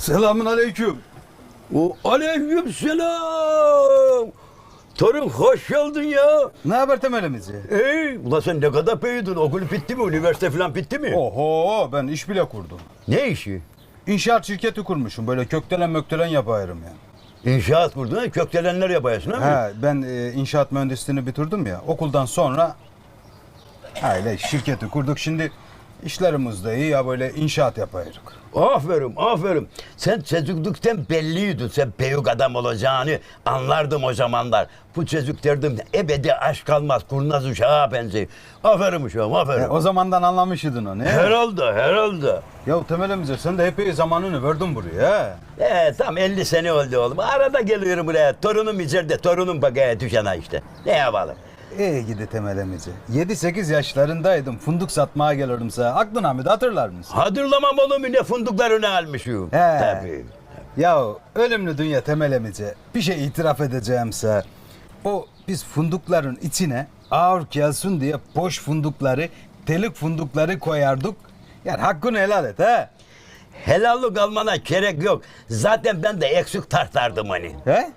Selamun aleyküm. O aleyküm selam. Torun hoş geldin ya. Ne haber temelimizi? Ey, ulan sen ne kadar büyüdün? Okul bitti mi? Üniversite falan bitti mi? Oho ben iş bile kurdum. Ne işi? İnşaat şirketi kurmuşum. Böyle köktelen möktelen yapayım ya. İnşaat kurdun ha? Kökdelenler yapıyorsun ha? He, ben e, inşaat mühendisliğini bitirdim ya. Okuldan sonra öyle şirketi kurduk. Şimdi işlerimiz de iyi ya böyle inşaat yapayım. Aferin, aferin. Sen çocukluktan belliydin. Sen büyük adam olacağını anlardım o zamanlar. Bu çocuk derdim ebedi aşk kalmaz. Kurnaz uşağa benziyor. Aferin uşağım, aferin. E, o zamandan anlamışydın onu. he? Herhalde, herhalde. Ya temelimize sen de epey zamanını verdin buraya. he. Ee, tam 50 sene oldu oğlum. Arada geliyorum buraya. Torunum içeride, torunum bakaya düşene işte. Ne yapalım? İyi gidi temelimizi. 7-8 yaşlarındaydım. Funduk satmaya gelirdim sana. Aklına mı da hatırlar mısın? Hatırlamam oğlum ne funduklarını almışım. He. Tabii. Ya ölümlü dünya temelimize bir şey itiraf edeceğimse o biz fundukların içine ağır gelsin diye boş fundukları, telik fundukları koyardık. Yani hakkını helal et he. Helallik almana gerek yok. Zaten ben de eksik tartardım hani. He?